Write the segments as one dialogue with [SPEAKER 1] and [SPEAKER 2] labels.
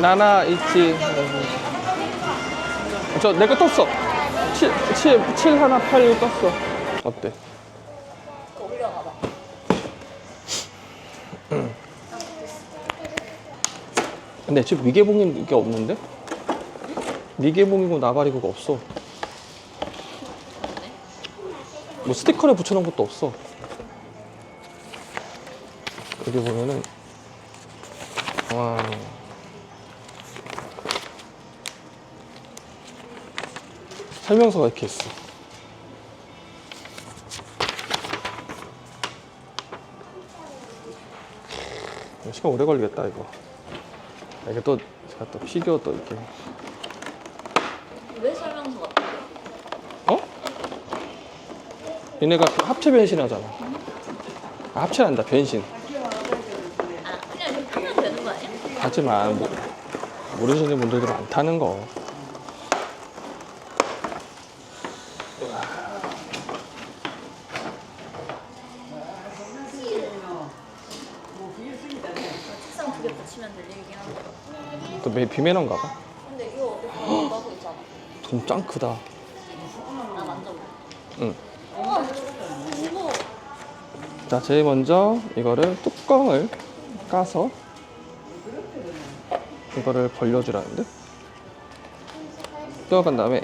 [SPEAKER 1] 나나 있지. 저 내 거 떴어. 7, 7, 7 하나 8 이거 떴어. 어때?
[SPEAKER 2] 올려가봐.
[SPEAKER 1] 근데 지금 미개봉인 게 없는데? 미개봉이고 나발이고가 없어. 뭐 스티커를 붙여놓은 것도 없어. 여기 보면은 와 설명서가 이렇게 있어. 시간 오래 걸리겠다 이거. 아, 이게 또 제가 또 피규어 또 이렇게
[SPEAKER 2] 왜 설명서 같아?
[SPEAKER 1] 어? 얘네가 그 합체 변신하잖아. 아, 합체한다 변신.
[SPEAKER 2] 아, 그냥 이렇게 하면 되는 거 아니야?
[SPEAKER 1] 하지만 뭐, 모르시는 분들도 많다는 거.
[SPEAKER 2] 책상 두 개 붙이면 들리긴 하는데.
[SPEAKER 1] 또 매, 비매너인가 봐.
[SPEAKER 2] 근데 이거 어디 가고 있잖아.
[SPEAKER 1] 돈 짱 크다.
[SPEAKER 2] 나.
[SPEAKER 1] 응.
[SPEAKER 2] 이거
[SPEAKER 1] 자, 제일 먼저 이거를 뚜껑을 까서 이거를 벌려주라는데? 뜯어간 다음에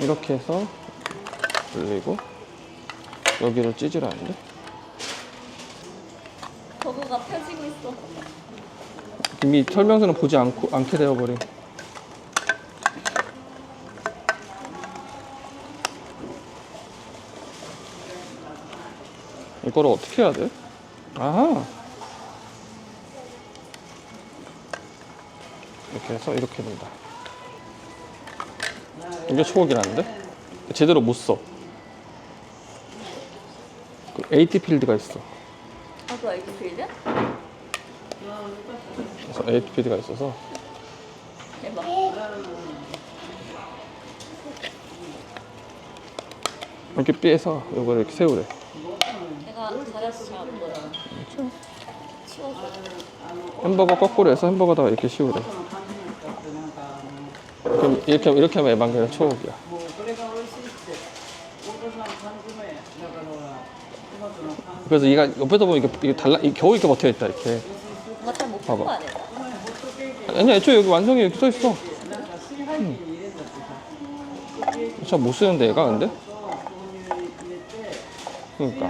[SPEAKER 1] 이렇게 해서 돌리고 여기를 찢으라는데?
[SPEAKER 2] 버그가 펴지고 있어.
[SPEAKER 1] 이미 설명서는 보지 않고, 않게 되어버린. 이거를 어떻게 해야 돼? 아하. 이렇게 해서 이렇게 된다. 이게 초록이라는데? 제대로 못 써. 그 AT 필드가 있어.
[SPEAKER 2] 아, 그 아이디 필드?
[SPEAKER 1] 그래서 AT 필드가 있어서
[SPEAKER 2] 대박.
[SPEAKER 1] 이렇게 삐해서 이거를 이렇게 세우래.
[SPEAKER 2] 제가 잘해서 잘 보여요. 치워줘.
[SPEAKER 1] 햄버거 거꾸로 해서 햄버거다가 이렇게 씌우래. 그럼 이렇게 하면 이렇게 하면 에반게리온 초록이야. 그래서 얘가 옆에서 보면 이게, 이게 달라, 이게 겨우 이렇게 버텨 있다 이렇게.
[SPEAKER 2] 푼
[SPEAKER 1] 봐봐.
[SPEAKER 2] 거 아니야?
[SPEAKER 1] 애초에 여기 완성이 이렇게 써 있어. 잘못 쓰는데 얘가 근데? 그러니까.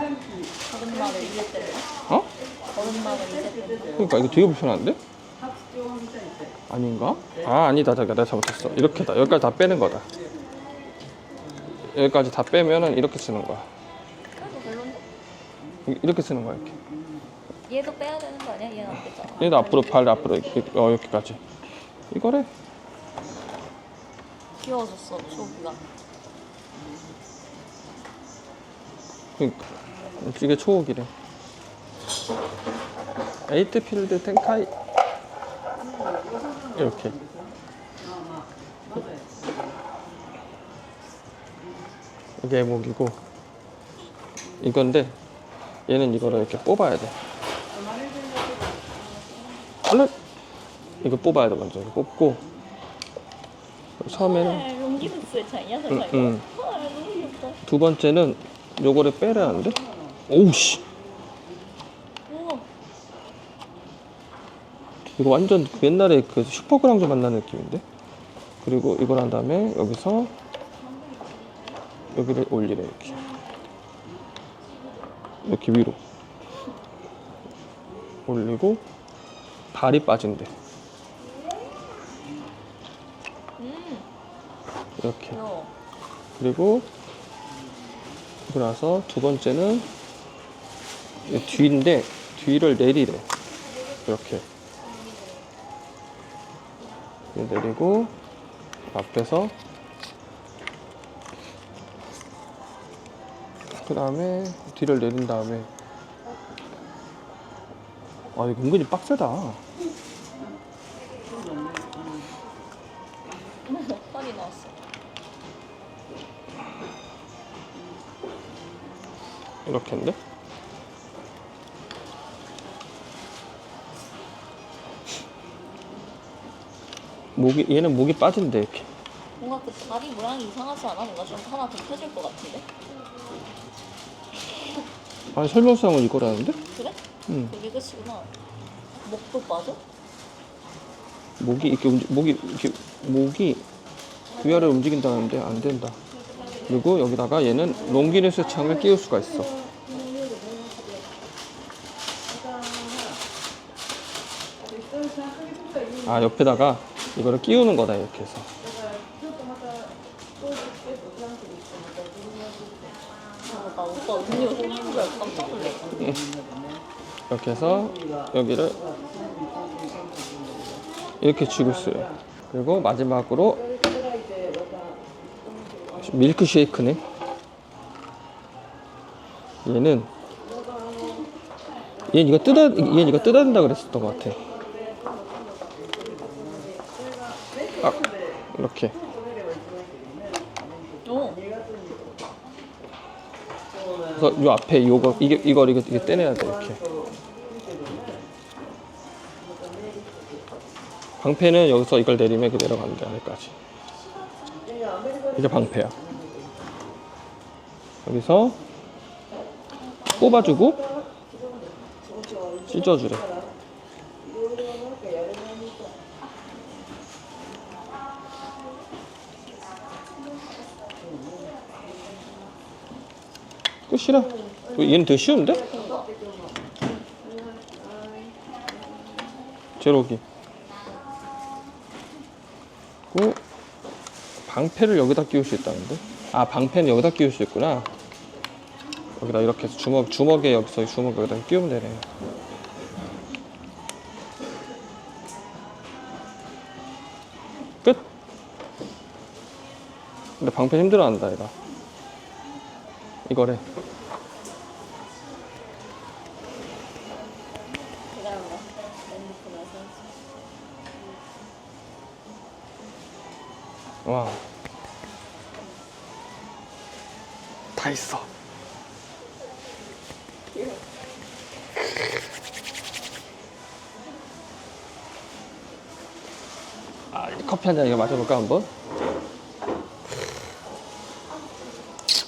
[SPEAKER 1] 어? 그러니까 이거 되게 불편한데? 아닌가? 아 아니다 자기야 내가 잘못했어 이렇게다 여기까지 다 빼는 거다 여기까지 다 빼면은 이렇게 쓰는 거야
[SPEAKER 2] 그래도 별론데?
[SPEAKER 1] 이- 이렇게 쓰는 거야 이렇게
[SPEAKER 2] 얘도 빼야 되는 거 아니야? 얘는 안 빼잖아.
[SPEAKER 1] 얘도 앞으로 발 앞으로 이렇게 어 이렇게까지 이거래
[SPEAKER 2] 귀여워졌어, 초기가.
[SPEAKER 1] 그러니까 이게 초옥이래 에이트 필드 텐카이 이렇게. 이게 목이고. 이건데 얘는 이거를 이렇게 뽑아야 돼. 얼른 이거 뽑아야 돼 먼저. 이거 뽑고. 처음에는
[SPEAKER 2] 아, 용기 부스의 차이야,
[SPEAKER 1] 응,
[SPEAKER 2] 설마 이거?
[SPEAKER 1] 응.
[SPEAKER 2] 아.
[SPEAKER 1] 두 번째는 요거를 빼라는데? 오우씨
[SPEAKER 2] 우와,
[SPEAKER 1] 이거 완전 그 옛날에 그 슈퍼그랑조 만나는 느낌인데? 그리고 이걸 한 다음에 여기서 여기를 올리래 이렇게. 이렇게 위로. 올리고 발이 빠진대.
[SPEAKER 2] 음,
[SPEAKER 1] 이렇게. 그리고 그리고 나서 두 번째는 이 뒤인데 뒤를 내리래. 이렇게 내리고 앞에서 그 다음에 뒤를 내린 다음에. 아 이거 은근히 빡세다.
[SPEAKER 2] 나왔어.
[SPEAKER 1] 이렇게인데 목이 얘는 목이 빠진대 이렇게.
[SPEAKER 2] 뭔가 그 다리 모양이 이상하지 않아? 뭔가 좀 하나 더 펴질 것 같은데?
[SPEAKER 1] 아니 설명서상은 이거라는데?
[SPEAKER 2] 그래?
[SPEAKER 1] 응.
[SPEAKER 2] 그게 끝이구나. 목도 빠져?
[SPEAKER 1] 목이 이렇게 움직 목이 이렇게 목이 위아래 움직인다는데 안 된다. 그리고 여기다가 얘는 롱기네스 창을 끼울 수가 있어. 아 옆에다가 이거를 끼우는 거다 이렇게 해서.
[SPEAKER 2] 놀래.
[SPEAKER 1] 이렇게 해서 여기를 이렇게 쥐고 있어요. 그리고 마지막으로 밀크 쉐이크네. 얘는 얘는 이거 뜯어 얘는 이거 뜯어야 된다 그랬었던 것 같아. 아 이렇게
[SPEAKER 2] 오,
[SPEAKER 1] 그래서 요 앞에 요거 이게 이걸 이거 이게 떼내야 돼 이렇게. 방패는 여기서 이걸 내리면 이렇게 내려가는 데 안에까지. 이게 방패야. 여기서 뽑아주고 찢어주래. 끝이라. 얘는 되게 쉬운데? 제로기. 그 방패를 여기다 끼울 수 있다는데? 아 방패는 여기다 끼울 수 있구나. 여기다 이렇게 해서 주먹 주먹에 여기서 주먹 여기다 끼우면 되네. 끝. 근데 방패 힘들어한다 얘가. 이거래. 와. 다 있어. 아, 이 커피 한 잔 이거 마셔볼까 한번?